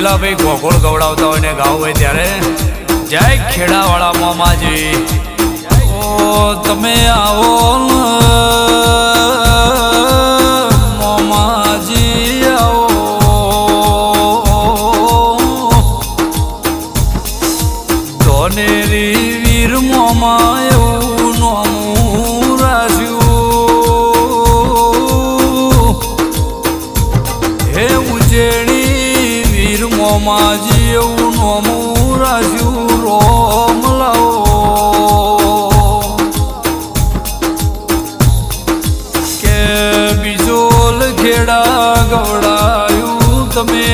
શેલાભાઈ ગોગોળ ગવડાવતા હોય ને ગાવું હોય ત્યારે. જય ખેડાવાળા મામાજી. ઓ તમે આવો વીર મોમાજી એવું નોમું રાખ્યું રોમ લાવો કે બીજો લખેડા ગવડાયું તમે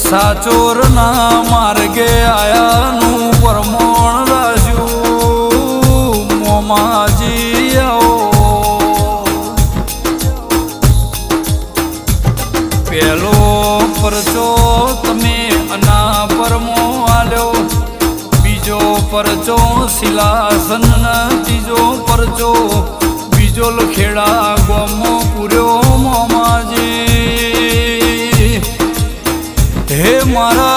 સાચોરના માર્ગે આયાનું પરમોણ રાજ્યું મોમાજી આવો પેલો પરચો તમે અના પરમો આલ્યો. બીજો પરચો શિલાસન ત્રીજો પરચો બીજો લખેડા ગોમો પૂર્યો મોમાજી હે મારા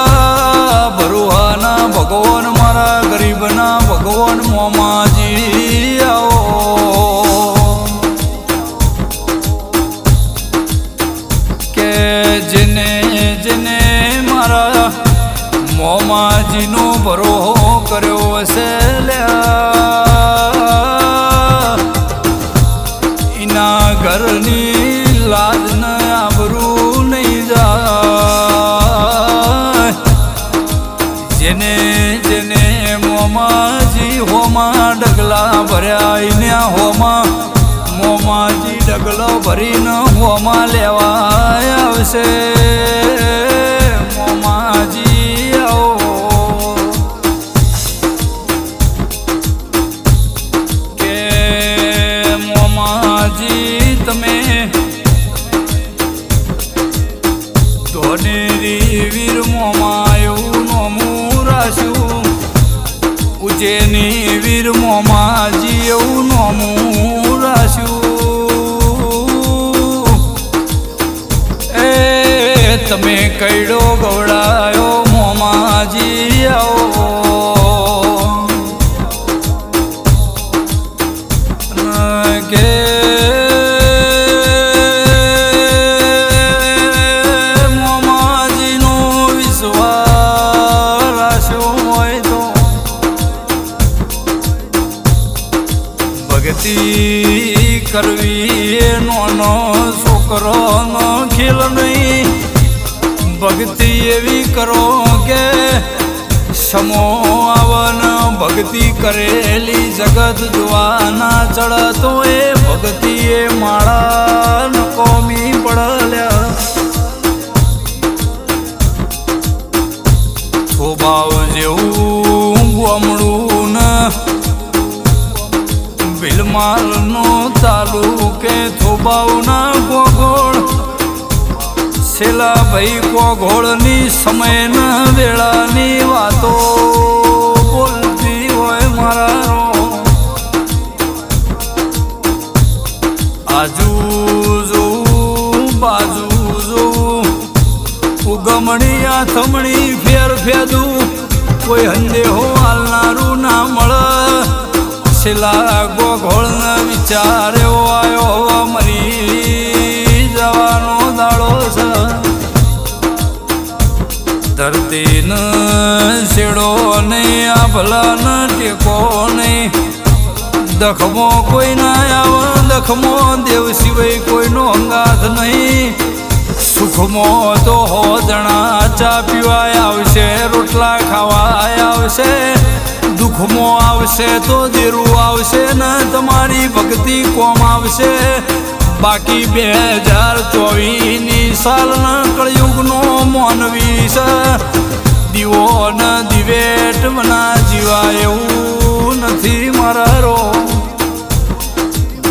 હોમાં ડગલા ભર્યા એને હોમાં. મોમાજી ડગલો ભરીને હોમાં લેવા આવશે. મોમાજી આવો. કે મોમાજી તમે ધોનેરી વીર મોમાયું નોમું રાખ્યું. ઉજેની વીર મોમાજી એવું નોમું એ તમે કઈડો ગવડાયો મોમાજી આવો કરવી એ છોકરો નો ખેલ નહીં. ભક્તિ એવી કરો કે સમો આવન ભક્તિ કરેલી જગત જોવાના ચડતો એ ભક્તિ એ માળા કોમી પડલ્યા. થોબાવ જેવું ગમડું ને. ભીલમાલનો તાલુકે થોબાવના ગોગોળ? છેલ્લા ભાઈ કોઘોળની સમયના વેળાની વાતો બોલતી હોય મારા આજુ જોઉં, બાજુ જોઉં, ઉગમણી આથમણી ફેર ફેદું, કોઈ હંદેહો હાલનારું ના મળે. છેલ્લા ગોઘોળને વિચાર્યો ધરતીને શેડો નહીં આ ભલાને ટેકો નહીં દખમો કોઈ ના આવ, દખમો દેવ સિવાય કોઈનો અંગાથ નહીં. સુખમો તો હો જણા, ચા પીવાય આવશે, રોટલા ખાવાય આવશે. દુઃખમો આવશે તો દેરું આવશે, ને તમારી ભક્તિ કોમ આવશે. બાકી બે હજાર ચોવીસની સાલના કળયુગનો મોનવી છે. દીવો દિવેટ મના જીવા એવું નથી મારા રો.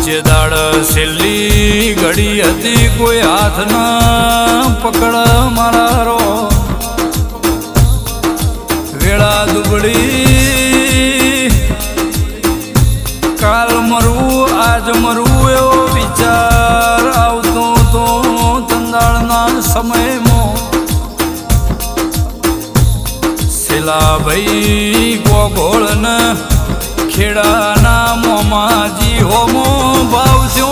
જે દાડ છેલ્લી ઘડી હતી કોઈ હાથ ન પકડ મારા રો. વેળા દુબળી સમયમાં શેલા ભાઈ ગોગોળ ને ખેડાના મોમાજી હોમો ભાવજો.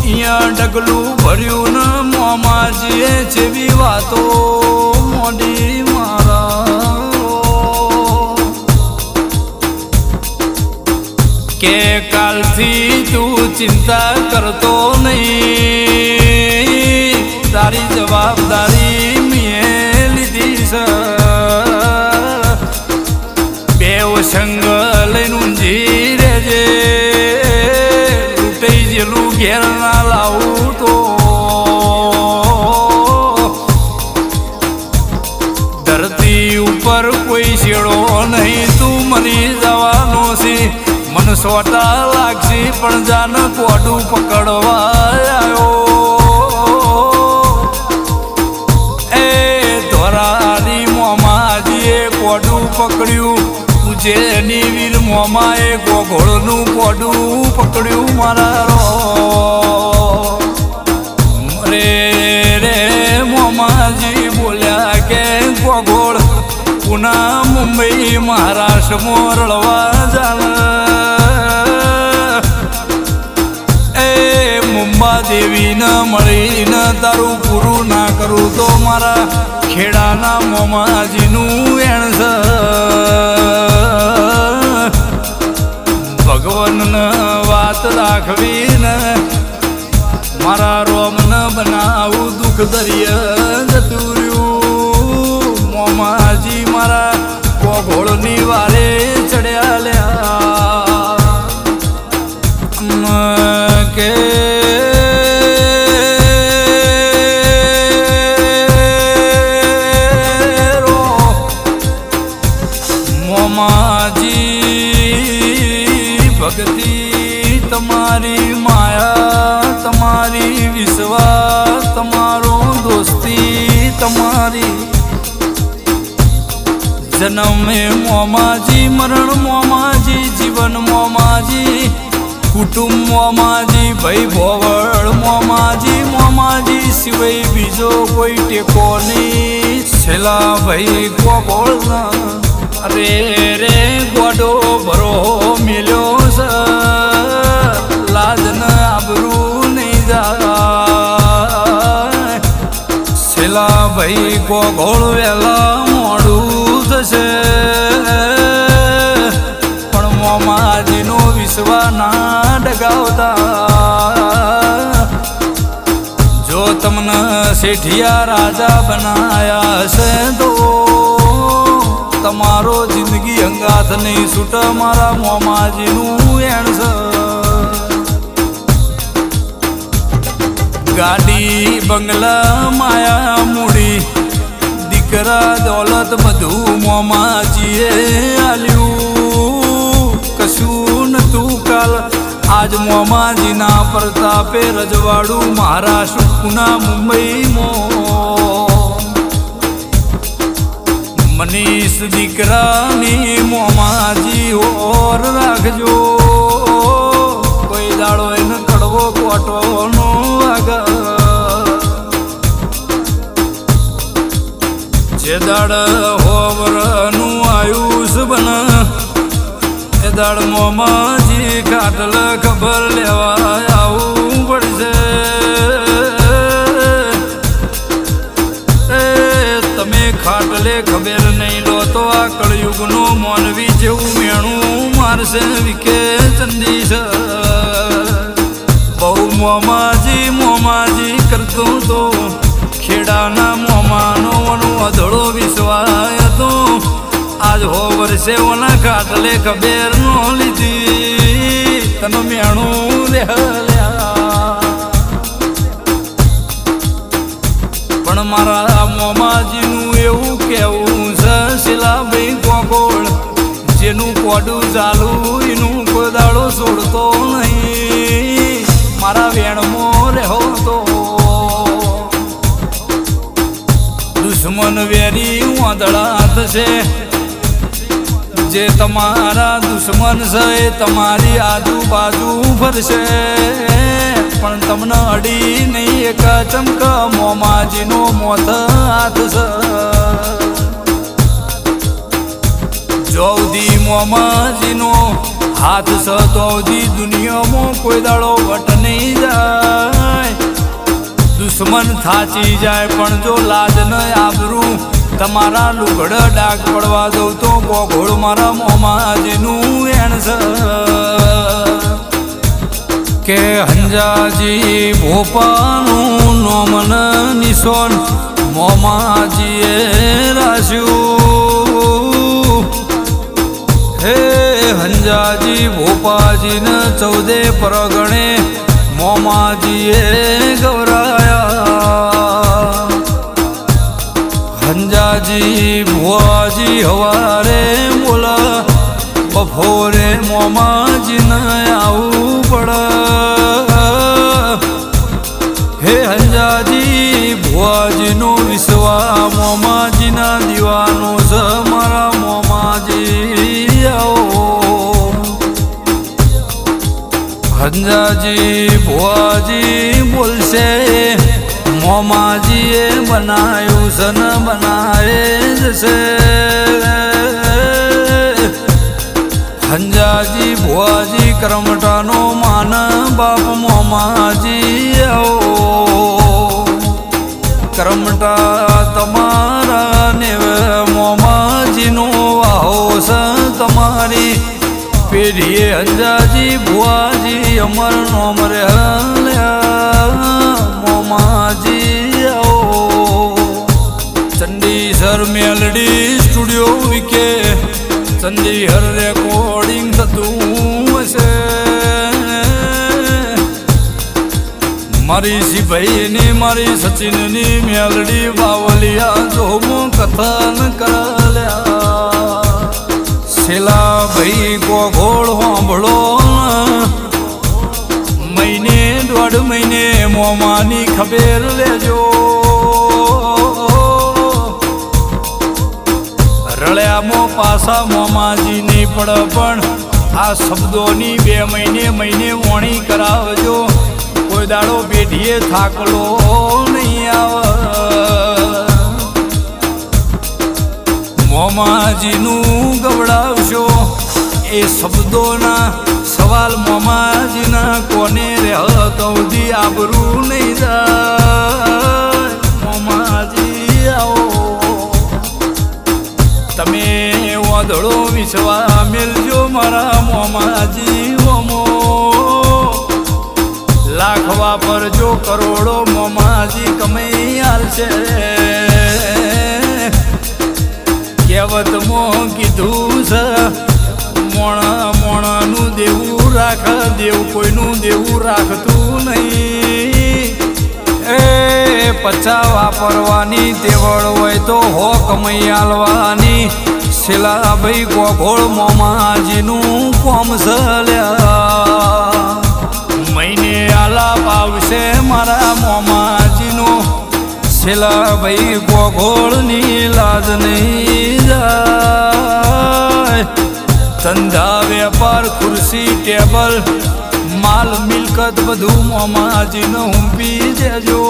અહીંયા ડગલું ભર્યું ને મોમાજીએ જેવી વાતો મોડી મારા કે કાલથી તું ચિંતા કરતો નહીં. જવાબદારી મેં લીધી છે બેવ સંગ લઈને ઊંઝી રેજે લૂંટાઈ જેલું ઘેર ના લાવું તો ધરતી ઉપર કોઈ શેડો નહીં, તું મરી જવાનો છે. મન સોટા લાગશે, પણ જાન કોડું પકડવા ગોઘોળનું કોડું પકડ્યું મારા રો. રે રે, મોમાજી બોલ્યા કે ગોગોળ, પુના મુંબઈ મહારાષ્ટ્રમાં રળવા જાલ એ મુંબા દેવીને મળીને તારું પૂરું ના કરું તો મારા ખેડાના મોમાજીનું એણ ભગવાનને વાત રાખવી ને મારા ન બનાવું દુઃખ દરિય જતું જન્મે મોમાજી, મરણ મોમાજી, જીવન મોમાજી, કુટુંબ મોમાજી, ભાઈ ભોવળ મોમાજી મોમાજી સિવાય બીજો કોઈ ટેકો નહીં. છેલ્લા ભાઈ ગોબોળ અરે રે ગોડો ભરો મેલ્યો છે લાજન આબરું નહીં જાય. છેલ્લા ભાઈ ગોગોળ વેલા મોડું થશે પણ મોમાજીનો વિશ્વા ના ડગાવતા. જો તમને શેઠિયા રાજા બનાયા છે તો તમારો જિંદગી અંગાથ નહીં છૂટ મારા મોમાજીનું એણ છે. ગાડી બંગલા માયા દીકરા દોલત બધું મોમાજીએ આલ્યું. કશું નતું કાલ, આજ મોમાજીના પ્રતાપે રજવાડું મહારાષ્ટ્ર, પુના મો. મનીષ દીકરાની મોમાજી ઓર રાખજો. કોઈ દાડો એને કડવો કોટો દાડ હોવરનું આયુષ બન. એ દાડ મોમાજી કાટલ ખબર લેવા આવું પડશે. તમે ખાટલે ખબર નહીં લો તો આ કળયુગનો મોનવી જેવું મેણું મારશે વિકે ચંદીશ બહુ મોમાજી મોમાજી કરતો તો ખેડાના આજ હો વર્ષે ઓના કાટલે કબેર નો લીધી. તને મેણું દેહલ્યા પણ મારા મોમાજીનું એવું કેવું છે શિલાભાઈ ગોગોળ જેનું કોડું ચાલુ, એનું કોદાળો છોડતો નહીં. મારા વેણમાં રહ્યો તો દુશ્મન વેરી વાદળા થશે. જે તમારા દુશ્મન છે, એ તમારી આજુબાજુ ફરશે. પણ તમને અડી નહીં, એક ચમક મોમાજીનો મોત હાથ છે. જોવદી મોમાજીનો હાથ છે તોવદી દુનિયામાં કોઈ દાડો વટ નહીં જાય. દુશ્મન થાચી જાય, પણ જો લાજ ન આબરું તમારા લુગડ ડાક પડવા દઉં તો ગોઘોળ મારા મોમાજીનું એણ કે હંજાજી ભોપાનું નોમન નિશોન મોમાજીએ રાશ્યું હે હંજાજી ભોપાજીને ચૌદે પરગણે મોમાજીએ ગૌરાયા હંજાજી ભુવાજી, હવારે બોલા બફોરે મોમાજીને આવું પડ. હે હંજાજી, ભુવાજીનો વિશ્વા મોમાજીના દીવાનો છે મારા મોમાજી, આવો. હંજાજી, ભુવાજી બોલશે, મોમાજીએ બનાયું છે ને બનાવે જશે હંજાજી ભુવાજી કરમટાનો માન બાપ મોમાજી આવો કરમટા તમારા ને મોમાજીનો આવો સ તમારી પેઢીએ હંજાજી ભુવાજી અમર નોમ રે ચંડીસર મેલડી સ્ટુડિયો વિકે ચંદીહર રેકોર્ડિંગ થતું હશે મારી સિભાઈની મારી સચિનની મેલડી બાવલિયા જોમો કથન કરાલ્યા છેલ્લા ભાઈ ગોઘોળ હોંભળો મહિને દોઢ મહિને મોમાની ખબેર લેજો પાસા મોમાજી નહીં પડ પણ આ શબ્દોની બે મહિને મહિને વણી કરાવજો. કોઈ દાડો પેઢીએ થાકલો નહીં આવે. મોમાજીનું ગવડાવશો. એ શબ્દોના સવાલ મોમાજીના કોને રહતો મોમાજી ઓમો લાખ વાપરજો કરોડો મોમાજી કમાઈ કેવત મો કીધું છે, મોણ મોણાનું દેવું રાખ, દેવ કોઈનું દેવું રાખતું નહીં. એ પચા વાપરવાની તેવડ હોય તો હો કમાઈ શિલા ભાઈ ગોગોળ મોમાજીનું કોમ સલ્યા મહિને આલાપ આવશે મારા મોમાજીનું છેલ્લા ભાઈ ગોગોળની લાજ નહીં જાય. ધંધા, વેપાર, ખુરશી, ટેબલ, માલ, મિલકત બધું મોમાજીને હુંપી દેજો.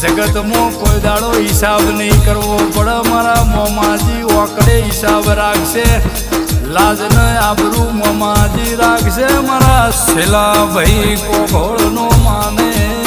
જગતમાં કોઈ દાડો હિસાબ નહીં કરવો પડે. મારા મોમાજી ઓકડે હિસાબ રાખશે. લાજ ન આબરૂ મોમાજી રાખશે. મારા છેલ્લા ભાઈ કોગોળનો માને.